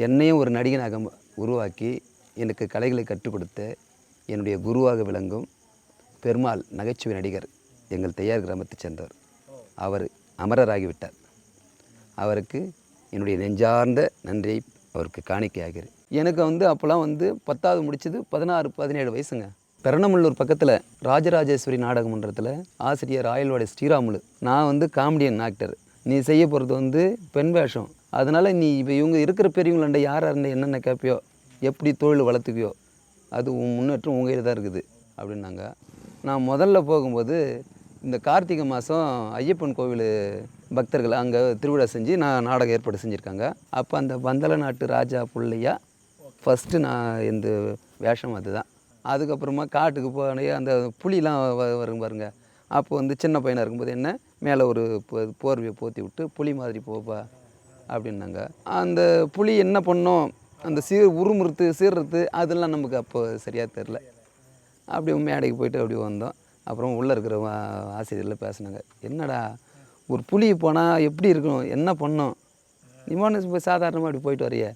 என்னையும் ஒரு நடிகனாக உருவாக்கி எனக்கு கலைகளை கற்றுக் கொடுத்த என்னுடைய குருவாக விளங்கும் பெருமாள் நகைச்சுவை நடிகர் எங்கள் தையார் கிராமத்தைச் சேர்ந்தவர் அவர் அமரராகிவிட்டார். அவருக்கு என்னுடைய நெஞ்சார்ந்த நன்றியை அவருக்கு காணிக்கையாகிறேன். எனக்கு வந்து அப்போல்லாம் வந்து பத்தாவது முடிச்சது பதினாறு பதினேழு வயசுங்க. பெரணமல்லூர் பக்கத்தில் ராஜராஜேஸ்வரி நாடகமன்றத்தில் ஆசிரியர் ஆயல்வாடி ஸ்ரீராமுலு. நான் வந்து காமெடியன் ஆக்டர். நீ செய்ய போகிறது வந்து பெண் வேஷம். அதனால் நீ இப்போ இவங்க இருக்கிற பெரியவங்களாண்ட யார் இருந்தால் என்னென்ன கேட்பியோ எப்படி தொழில் வளர்த்துக்கியோ அது உன் முன்னேற்றம் உங்கள் கையில் தான் இருக்குது அப்படின்னாங்க. நான் முதல்ல போகும்போது இந்த கார்த்திகை மாதம் ஐயப்பன் கோவில் பக்தர்கள் அங்கே திருவிழா செஞ்சு நான் நாடகம் ஏற்பாடு செஞ்சுருக்காங்க. அப்போ அந்த பந்தல நாட்டு ராஜா பிள்ளையா ஃபஸ்ட்டு நான் இந்த வேஷம் அதுதான். அதுக்கப்புறமா காட்டுக்கு போனே அந்த புளிலாம் வ- வரும் பாருங்க. அப்போ வந்து சின்ன பையனாக இருக்கும்போது என்ன மேலே ஒரு போர்வையை போற்றி விட்டு புலி மாதிரி போப்பா அப்படின்னாங்க. அந்த புலி என்ன பண்ணோம்? அந்த சீர் உருமுறுத்து சீர்றது அதெல்லாம் நமக்கு அப்போ சரியாக தெரில அப்படி மேடைக்கு போயிட்டு அப்படி வந்தோம். அப்புறம் உள்ளே இருக்கிற ஆசிரியரில் பேசினாங்க. என்னடா ஒரு புலி போனால் எப்படி இருக்கும் என்ன பண்ணோம்? நீ போய் சாதாரணமாக அப்படி போயிட்டு வரைய